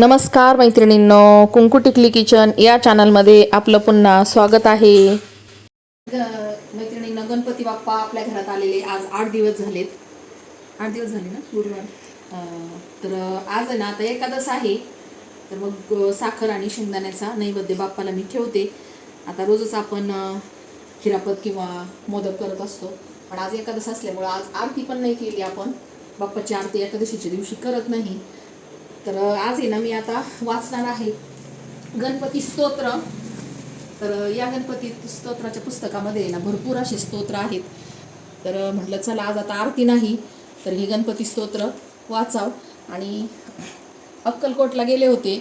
नमस्कार मैत्रिणींनो कुंकू टिकली किचन या चॅनलमध्ये आपलं पुन्हा स्वागत आहे. मैत्रिणींना गणपती बाप्पा आपल्या घरात आलेले आज आठ दिवस झालेत. आठ दिवस झाले ना? गुरुवार. तर आज आहे ना आता एकादश आहे. तर मग साखर आणि शेंगदाण्याचा नैवेद्य बाप्पाला मी ठेवते. आता रोजच आपण खिरापत किंवा मोदक करत असतो. पण आज एकादश असल्यामुळं आज आरती पण नाही केली आपण. बाप्पाची आरती एकादशीच्या दिवशी करत नाही. तर आज आहे ना मी आता वाचणार आहे गणपती स्तोत्र. तर या गणपती स्तोत्राच्या पुस्तकामध्ये ना भरपूर असे स्तोत्र आहेत. तर म्हटलं चला आज आता आरती नाही तर हे गणपती स्तोत्र वाचाव. आणि अक्कलकोटला गेले होते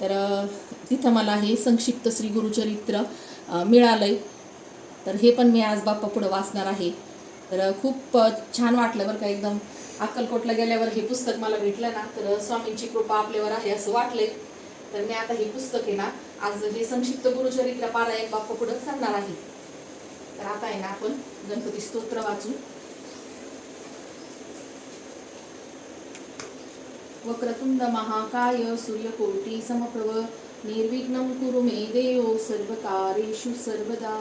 तर तिथं मला हे संक्षिप्त श्री गुरुचरित्र मिळालं आहे तर हे पण मी आज बाप्पा पुढं वाचणार आहे. तर खूप छान वाटलं बरं का एकदम. अक्कलकोटला गेल्यावर हे पुस्तक मला भेटलं ना तर स्वामींची कृपा आपल्यावर आहे असं वाटले तर मी आता हे पुस्तक आहे ना आज हे संक्षिप्त गुरुचरित्र पारायण बाप्पा पुढं करणार आहे. तर आता आहे ना आपण गणपती स्तोत्र वाचू. वक्रतुंड महाकाय सूर्यकोटी समप्रभ निर्विघ्नं कुरु मे देव सर्वकारेषु सर्वदा.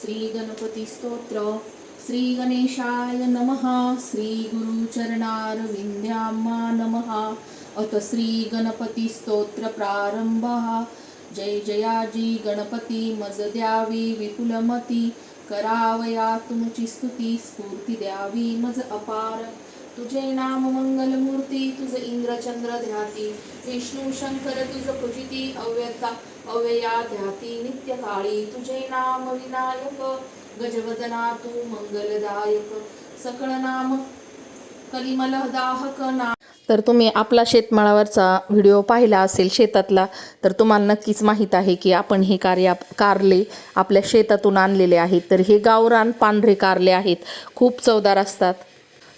श्री गणपती स्तोत्र। श्री गणेशाय नमः. श्री गुरुचरणारविन्द्याम्मा नमः. अथ श्री गणपती स्तोत्र प्रारंभः जय जयाजी गणपती मज द्यावी विपुलमती. करावया तुमची स्तुती स्फूर्ती द्यावी मज अपार. तुझे नाम मंगलमूर्ती तुझ इंद्रचंद्र ध्याती. विष्णू शंकर तुझ पूजिती अव्यता अव्यया ध्याती नित्य काळी तुझे नाम विनायक. गजवदना तू मंगलदायक सकळ नाम कलिमलदाहक ना तर तुम्ही आपला शेतमाळावरचा व्हिडिओ पाहिला असेल शेतातला तर तुम्हाला नक्कीच माहीत आहे की आपण हे कार्य कारले आपल्या शेतातून आणलेले आहेत. तर हे गावरान पांढरे कारले आहेत. खूप चवदार असतात.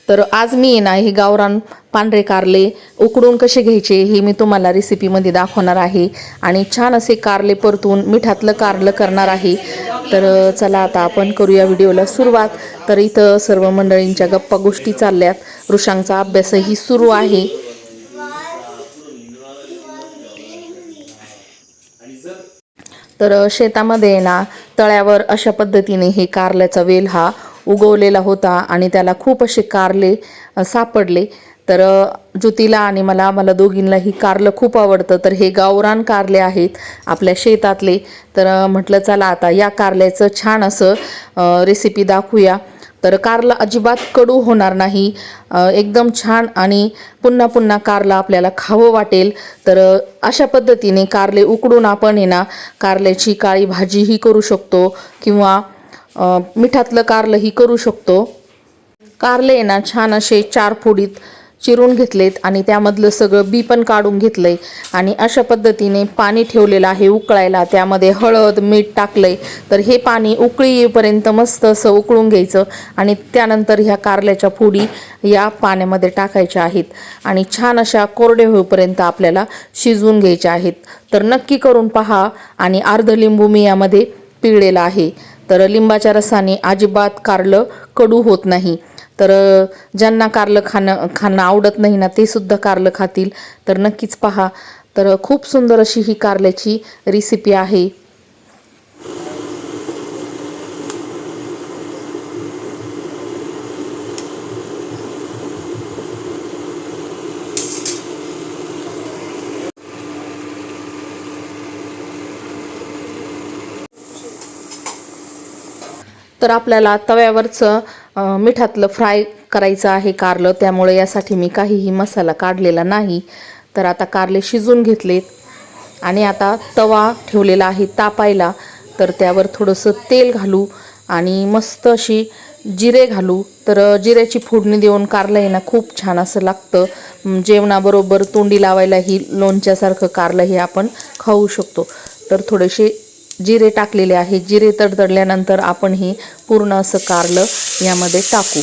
तर आज मी आहे ना हे गावरान पांढरे कारले उकडून कसे घ्यायचे हे मी तुम्हाला रेसिपीमध्ये दाखवणार आहे. आणि छान असे कारले परतून मिठातलं कारलं करणार आहे. तर चला आता आपण करूया व्हिडिओला सुरुवात. तर इथं सर्व मंडळींच्या गप्पा गोष्टी चालल्यात. ऋषांचा अभ्यासही सुरू आहे. तर शेतामध्ये आहे ना तळ्यावर अशा पद्धतीने हे कारल्याचा वेल हा उगवलेला होता आणि त्याला खूप असे कारले सापडले. तर ज्युतीला ज्योतीला आणि मला मला दोघींनाही कारलं खूप आवडतं. तर हे गावरान कारले आहेत आपल्या शेतातले. तर म्हटलं चला आता या कारल्याचं छान असं रेसिपी दाखवूया. तर कारला अजिबात कडू होणार नाही. एकदम छान आणि पुन्हा पुन्हा कारला आपल्याला खावं वाटेल. तर अशा पद्धतीने कारले उकडून आपण आहे ना कारल्याची काळी भाजीही करू शकतो किंवा मिठातलं कारलंही करू शकतो. कारले आहे ना छान असे चार फोडीत चिरून घेतलेत आणि त्यामधलं सगळं बी पण काढून घेतलं आहे आणि अशा पद्धतीने पाणी ठेवलेलं आहे उकळायला. त्यामध्ये हळद मीठ टाकलंय. तर हे पाणी उकळी येईपर्यंत मस्त असं उकळून घ्यायचं आणि त्यानंतर ह्या कारल्याच्या फोडी या पाण्यामध्ये टाकायच्या आहेत. आणि छान अशा कोरडे होईपर्यंत आपल्याला शिजवून घ्यायच्या आहेत. तर नक्की करून पहा आणि अर्ध लिंबू मी यामध्ये पिळलेला आहे. तर लिंबाच्या रसाने अजिबात कारलं कडू होत नाही. तर ज्यांना कारलं खाणं खाणं आवडत नाही ना ते सुद्धा कारलं खातील. तर नक्कीच पहा. तर खूप सुंदर अशी ही कारल्याची रेसिपी आहे. तर आपल्याला तव्यावरचं मिठातलं फ्राय करायचं आहे कारलं. त्यामुळे यासाठी मी काहीही मसाला काढलेला नाही. तर आता कारले शिजून घेतलेत. आणि आता तवा ठेवलेला आहे तापायला. तर त्यावर थोडंसं तेल घालू आणि मस्त अशी जिरे घालू. तर जिऱ्याची फोडणी देऊन कारलं हे ना खूप छान असं लागतं. जेवणाबरोबर तोंडी लावायलाही लोणच्यासारखं कारलं हे आपण खाऊ शकतो. तर थोडेसे जिरे टाकलेले आहे. जिरे तडतडल्यानंतर आपण हे पूर्ण असं कारलं यामध्ये टाकू.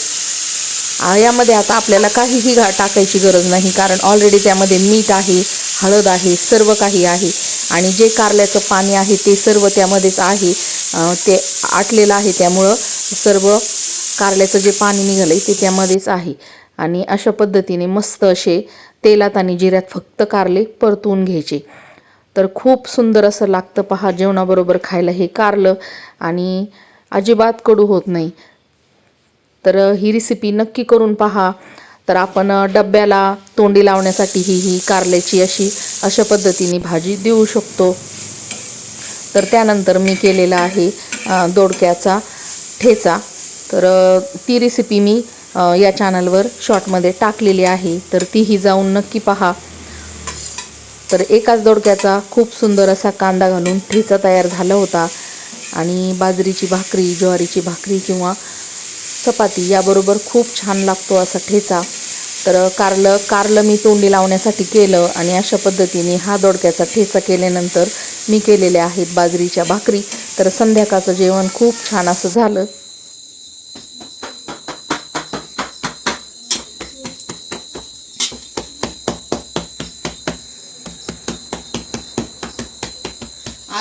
यामध्ये आता आपल्याला काहीही घा टाकायची गरज नाही. कारण ऑलरेडी त्यामध्ये मीठ आहे हळद आहे सर्व काही आहे. आणि जे कारल्याचं पाणी आहे ते सर्व त्यामध्येच आहे. ते आटलेलं आहे. त्यामुळं सर्व कारल्याचं जे पाणी निघालं आहे ते त्यामध्येच आहे. आणि अशा पद्धतीने मस्त असे तेलात आणि जिऱ्यात फक्त कारले परतून घ्यायचे. तर खूप सुंदर असं लागतं पहा जेवणाबरोबर खायला. हे कारलं आणि अजिबात कडू होत नाही. तर ही रेसिपी नक्की करून पहा. तर आपण डब्याला तोंडी लावण्यासाठी ही ही कारल्याची अशी अशा पद्धतीने भाजी देऊ शकतो. तर त्यानंतर मी केलेला आहे दोडक्याचा ठेचा. तर ती रेसिपी मी या चॅनलवर शॉर्टमध्ये टाकलेली आहे. तर तीही जाऊन नक्की पहा. तर एकाच दोडक्याचा खूप सुंदर असा कांदा घालून ठेचा तयार झाला होता. आणि बाजरीची भाकरी ज्वारीची भाकरी किंवा चपाती याबरोबर खूप छान लागतो असा ठेचा. तर कारलं कारलं मी तोंडी लावण्यासाठी केलं आणि अशा पद्धतीने हा दोडक्याचा ठेचा केल्यानंतर मी केलेले आहेत बाजरीच्या भाकरी. तर संध्याकाळचं जेवण खूप छान असं झालं.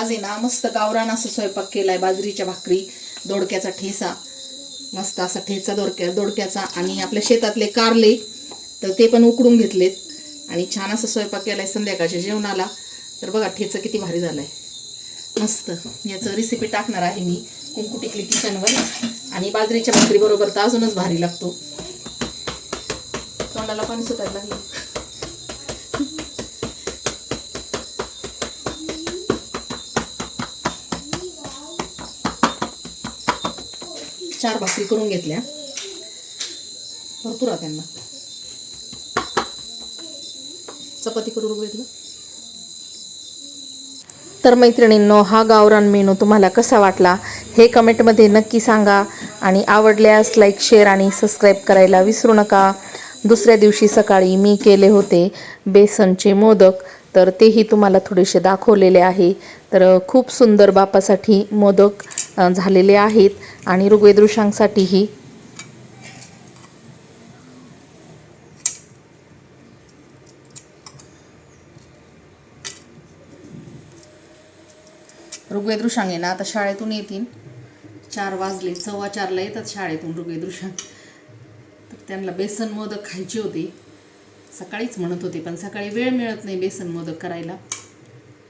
आज आहे ना मस्त गावरान असं स्वयंपाक केलाय बाजरीच्या भाकरी दोडक्याचा ठेसा मस्त असा ठेचा दोडक्या दोडक्याचा आणि आपल्या शेतातले कारले तर ते पण उकडून घेतलेत. आणि छान असं स्वयंपाक केलाय संध्याकाळच्या जेवणाला. तर बघा ठेचा किती भारी झालाय. मस्त. याचं रेसिपी टाकणार आहे मी कुंकू टिकली किचनवर आणि बाजरीच्या भाकरीबरोबर तर अजूनच भारी लागतो. तोंडाला पाणी सुटायला लागलं. चार भाकरी करून घेतल्या. भरपूर आहे त्यांना. चपाती करून घेतलं तर मैत्रिणींनो हा गावरान मेनू तुम्हाला कसा वाटला हे कमेंटमध्ये नक्की सांगा आणि आवडल्यास लाईक शेअर आणि सबस्क्राईब करायला विसरू नका. दुसऱ्या दिवशी सकाळी मी केले होते बेसनचे मोदक तर तेही तुम्हाला थोडेसे दाखवलेले आहे. तर खूप सुंदर बापासाठी मोदक झालेले आहेत. आणि ऋग्वेदृशांसाठीही ऋग्वेद ऋषांग आहे ना आता शाळेतून येतील चार वाजले सव्वा चारला येतात शाळेतून ऋग्वेद ऋषांग तर त्यांना बेसन मोदक खायचे होते. सकाळीच म्हणत होते पण सकाळी वेळ मिळत नाही बेसन मोदक करायला.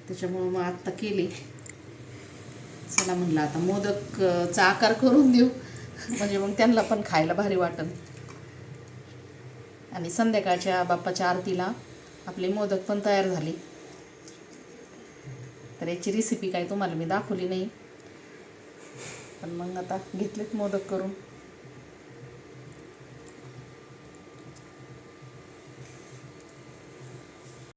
त्याच्यामुळं मग आत्ता केले. चला म्हणलं आता मोदकचा आकार करून देऊ. म्हणजे मग त्यांना पण खायला भारी वाटन. आणि संध्याकाळच्या बाप्पाच्या आरतीला आपले मोदक पण तयार झाले. तर याची रेसिपी काय तुम्हाला मी दाखवली नाही. पण मग आता घेतलेत मोदक करून.